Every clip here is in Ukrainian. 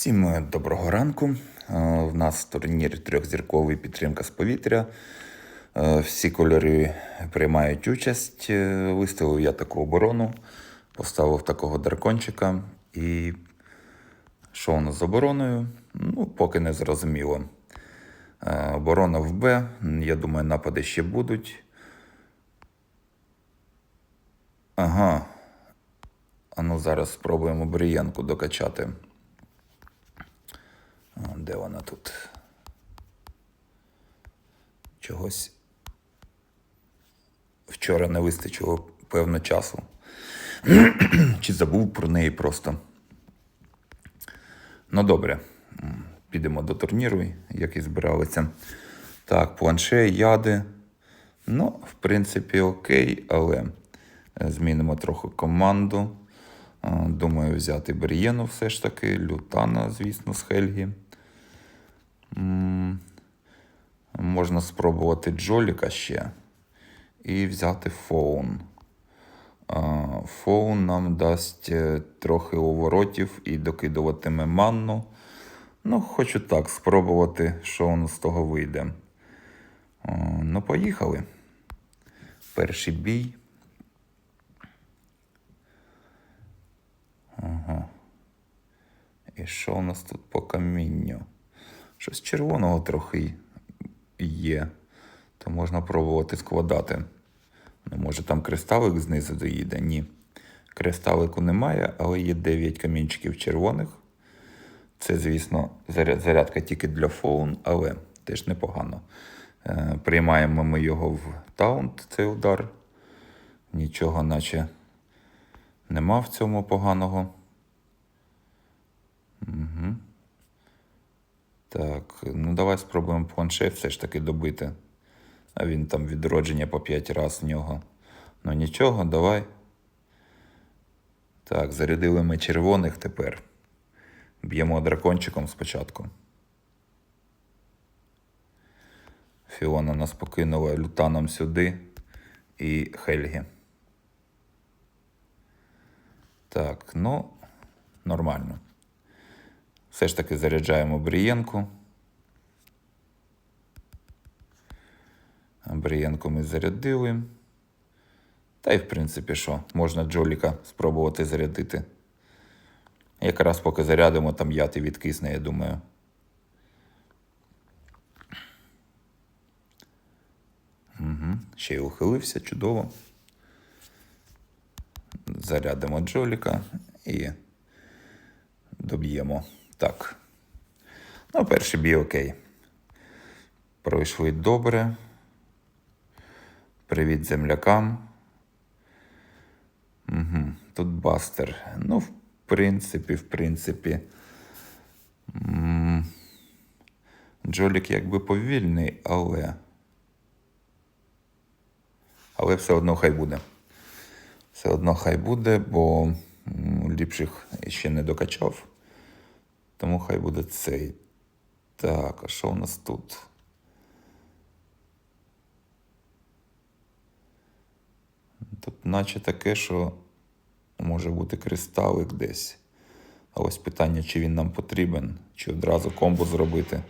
Всім доброго ранку. Е, В нас турнір трьохзірковий підтримка з повітря. Е, Всі кольори приймають участь. Е, Виставив я таку оборону, поставив такого дракончика. І що у з обороною? Ну, поки не зрозуміло. Оборона в Б. Я думаю, напади ще будуть. Ага. А ну зараз спробуємо Брієнку докачати. Де вона тут? Чогось. Вчора не вистачило певно часу. Чи забув про неї просто. Ну добре. Підемо до турніру, як і збиралися. Так, планше, яди. Ну, в принципі, окей, але е, змінимо трохи команду. Думаю, взяти Берієну все ж таки, Лютана, звісно, з Хельгі. Можна спробувати Джоліка ще і взяти Фоун. Фоун нам дасть е, трохи уворотів і докидуватиме манну. Ну, хочу так спробувати, що воно з того вийде. Ну, поїхали. Перший бій. І що у нас тут по камінню? Щось червоного трохи є, то можна пробувати складати. Ну, може там кристалик знизу доїде? Ні. Кристалику немає, але є 9 камінчиків червоних. Це, звісно, зарядка тільки для фоун, але теж непогано. Е, Приймаємо ми його в таунт, цей удар. Нічого, наче нема в цьому поганого. Так, ну давай спробуємо планшет все ж таки добити. А він там відродження по 5 разів в нього. Ну нічого, давай. Так, зарядили ми червоних тепер. Б'ємо дракончиком спочатку. Фіона нас покинула лютаном сюди і Хельгі. Так, ну, нормально. Все ж таки заряджаємо Брієнку. Брієнку ми зарядили. Та й, в принципі, що, можна Джоліка спробувати зарядити. Якраз поки зарядимо, там яти відкисне, я думаю. Угу. Ще й ухилився, чудово. Зарядимо Джоліка і доб'ємо. Так. Ну, перший бій окей. Пройшли добре. Привіт землякам. Угу. Тут бастер. Ну, в принципі, в принципі. Джолік якби повільний, але. Але все одно хай буде. Все одно хай буде, бо ліпших ще не докачав. Тому хай буде цей. Так, а що у нас тут? Тут наче таке, що може бути кристалик десь. А ось питання, чи він нам потрібен, чи одразу комбо зробити.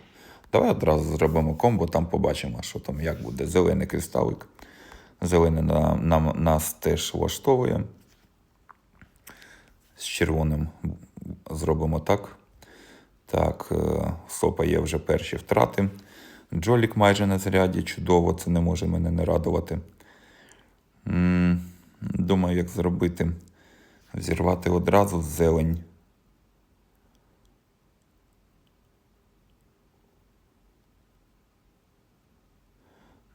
Давай одразу зробимо комбо, там побачимо, що там як буде. Зелений кристалик. Зелений нам, нам, нас теж влаштовує. З червоним зробимо так. Так, е, сопа є вже перші втрати. Джолік майже на заряді, чудово, це не може мене не радувати. Думаю, як зробити. Взірвати одразу зелень.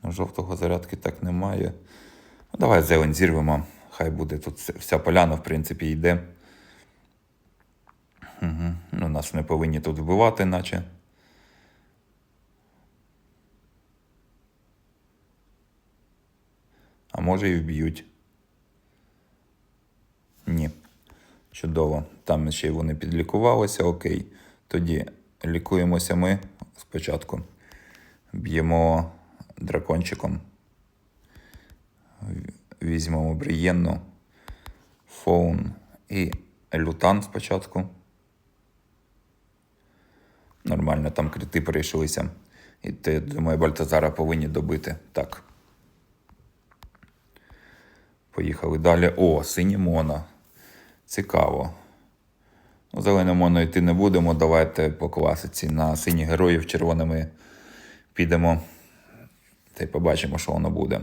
Ну, Жовтого зарядки так немає. Ну, давай зелень зірвемо. Хай буде тут вся- вся поляна, в принципі, йде. Угу. Ну, нас не повинні тут вбивати, наче. А може і вб'ють. Ні. Чудово. Там ще й вони підлікувалися, окей. Тоді лікуємося ми спочатку. Б'ємо дракончиком. Візьмемо Брієнну, Фоун і Лютан спочатку. Нормально, там крити перейшлися. І ти, думаю, Бальтазара повинні добити. Так. Поїхали далі. О, сині моно. Цікаво. Ну, зелене моно йти не будемо. Давайте по класиці на сині героїв червоними підемо. Та й побачимо, що воно буде.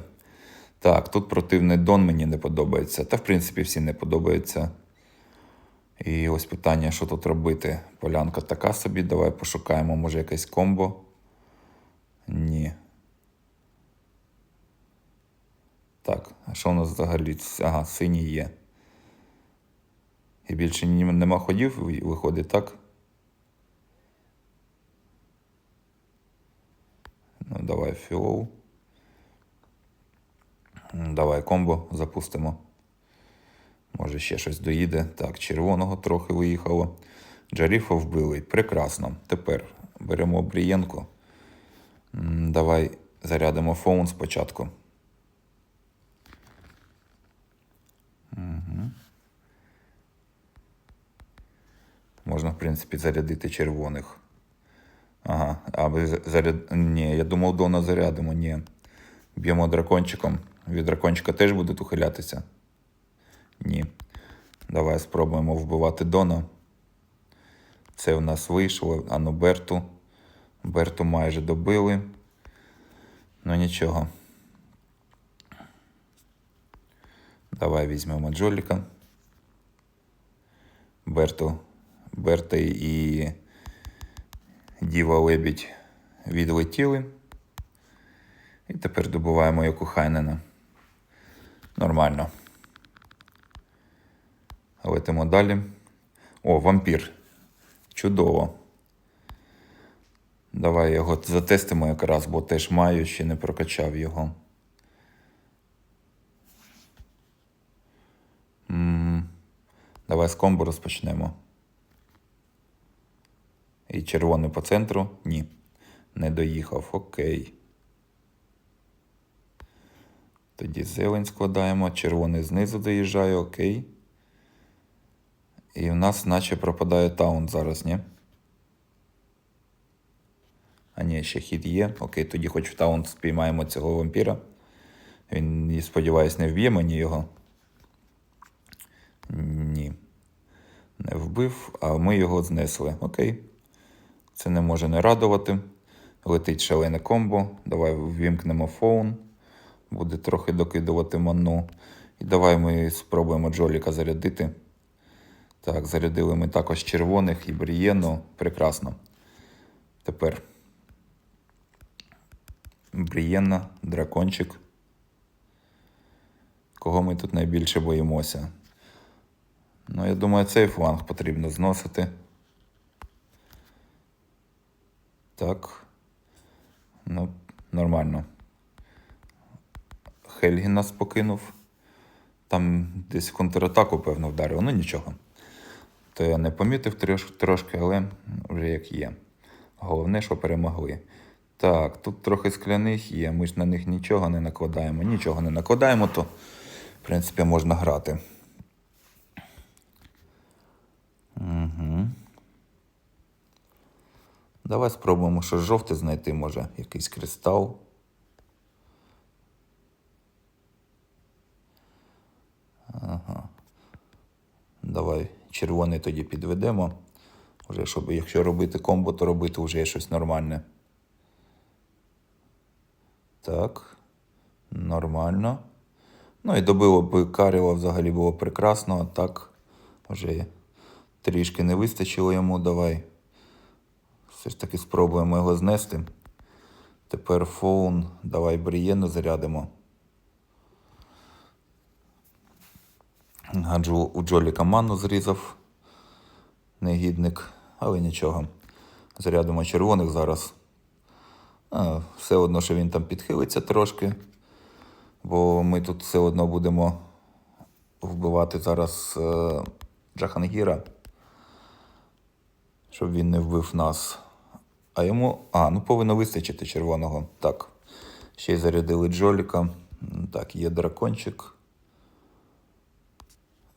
Так, тут противний Дон мені не подобається. Та, в принципі, всі не подобаються. І ось питання, що тут робити. Полянка така собі. Давай пошукаємо, може, якесь комбо. Ні. Так, а що у нас взагалі? Ага, синій є. І більше нема ходів, виходить, так? Ну, давай фіол. Давай комбо запустимо. Може, ще щось доїде. Так, червоного трохи виїхало. Джаріфа вбили. Прекрасно. Тепер беремо Брієнко. Давай зарядимо фоун спочатку. Можна, в принципі, зарядити червоних. Ага, а ви за- заряд. Ні, я думав, Дона зарядимо. Ні. Б'ємо дракончиком. Від дракончика теж будуть ухилятися. Ні. Давай спробуємо вбивати Дона. Це в нас вийшло. Ану Берту. Берту майже добили. Ну нічого. Давай візьмемо Джоліка. Берту. Берта і Діва Лебідь відлетіли. І тепер добуваємо яку Хайнена. Нормально. Летимо далі. О, вампір. Чудово. Давай його затестимо якраз, бо теж маю, ще не прокачав його. М, Давай з комбо розпочнемо. І червоний по центру? Ні. Не доїхав. Окей. Тоді зелень складаємо. Червоний знизу доїжджає, окей. І в нас наче пропадає таун зараз, ні? А ні, ще хід є. Окей, тоді хоч в таун спіймаємо цього вампіра. Він, сподіваюсь, не вб'є мені його. Ні. Не вбив, а ми його знесли. Окей. Це не може не радувати. Летить шалене комбо. Давай ввімкнемо фоун. Буде трохи докидувати ману. І давай ми спробуємо Джоліка зарядити. Так, зарядили ми також червоних і Брієну. Прекрасно. Тепер Брієна, дракончик. Кого ми тут найбільше боїмося? Ну, я думаю, цей фланг потрібно зносити. Так. Ну, нормально. Хельгін нас покинув. Там десь контратаку, певно, вдарив. Ну нічого. То я не помітив трош- трошки, але вже як є. Головне, що перемогли. Так, тут трохи скляних є, ми ж на них нічого не накладаємо. Нічого не накладаємо, то, в принципі, можна грати. Угу. Давай спробуємо щось жовте знайти, може, якийсь кристал. Ага. Давай червоний тоді підведемо. Вже щоб, якщо робити комбо, то робити вже щось нормальне. Так. Нормально. Ну і добило б Каріла взагалі було прекрасно, так вже трішки не вистачило йому. Давай. Все ж таки спробуємо його знести. Тепер фоун. Давай Брієну зарядимо. Гаджу у Джоліка ману зрізав. Негідник, але нічого. Зарядимо червоних зараз. А, все одно, що він там підхилиться трошки. Бо ми тут все одно будемо вбивати зараз е, Джахангіра. Щоб він не вбив нас. А йому. А, ну повинно вистачити червоного. Так. Ще й зарядили Джоліка. Так, є дракончик.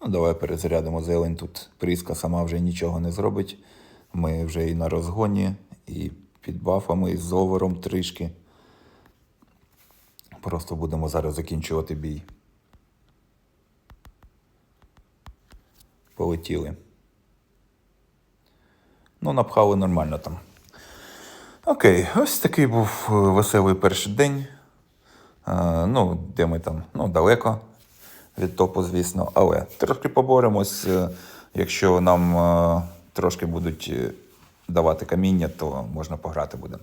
Ну, давай перезарядимо зелень. Тут Пріска сама вже нічого не зробить. Ми вже і на розгоні, і під бафами, і з овером трішки. Просто будемо зараз закінчувати бій. Полетіли. Ну, напхали нормально там. Окей, ось такий був е, веселий перший день. Е, ну, де ми там, ну, далеко від топу, звісно, але трошки поборемось. е, Якщо нам е, трошки будуть е, давати каміння, то можна пограти буде.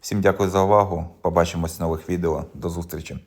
Всім дякую за увагу. Побачимось в нових відео. До зустрічі.